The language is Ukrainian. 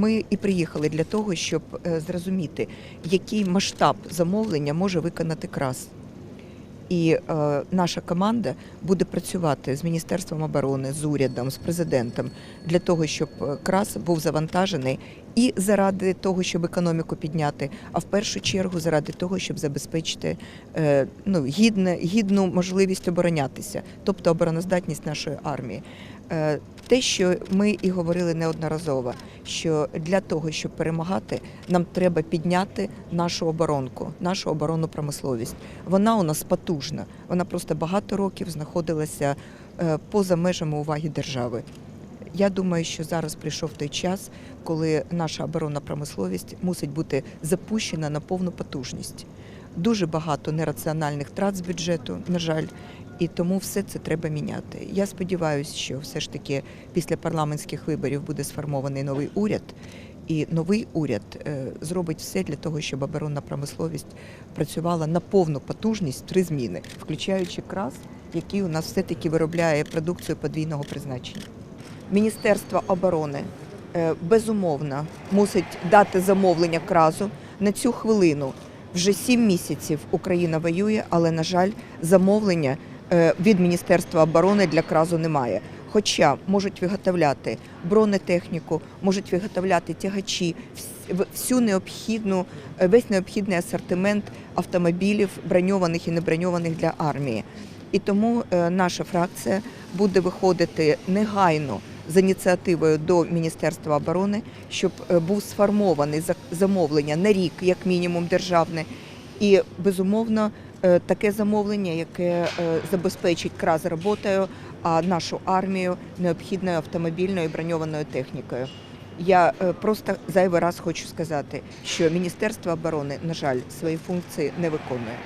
ми і приїхали для того, щоб е, зрозуміти, який масштаб замовлення може виконати крас. І е, наша команда буде працювати з Міністерством оборони, з урядом, з президентом для того, щоб е, крас був завантажений і заради того, щоб економіку підняти, а в першу чергу заради того, щоб забезпечити е, ну, гідне, гідну можливість оборонятися, тобто обороноздатність нашої армії. Е, те, що ми і говорили неодноразово, що для того, щоб перемагати, нам треба підняти нашу оборонку, нашу оборонну промисловість. Вона у нас потужна. Вона просто багато років знаходилася е, поза межами уваги держави. Я думаю, що зараз прийшов той час, коли наша оборонна промисловість мусить бути запущена на повну потужність. Дуже багато нераціональних трат з бюджету, на жаль, і тому все це треба міняти. Я сподіваюся, що все ж таки після парламентських виборів буде сформований новий уряд, і новий уряд е, зробить все для того, щоб оборонна промисловість працювала на повну потужність три зміни, включаючи крас, який у нас все-таки виробляє продукцію подвійного призначення. Міністерство оборони е, безумовно мусить дати замовлення кразу на цю хвилину. Вже сім місяців Україна воює, але на жаль, замовлення від Міністерства оборони для кразу немає. Хоча можуть виготовляти бронетехніку, можуть виготовляти тягачі, всю необхідну, е, весь необхідний асортимент автомобілів, броньованих і неброньованих для армії. І тому е, наша фракція буде виходити негайно з ініціативою до Міністерства оборони, щоб е, був сформований замовлення на рік, як мінімум, державне, і безумовно е, таке замовлення, яке е, забезпечить краз роботою, а нашу армію необхідною автомобільною броньованою технікою. Я е, просто зайвий раз хочу сказати, що Міністерство оборони, на жаль, свої функції не виконує.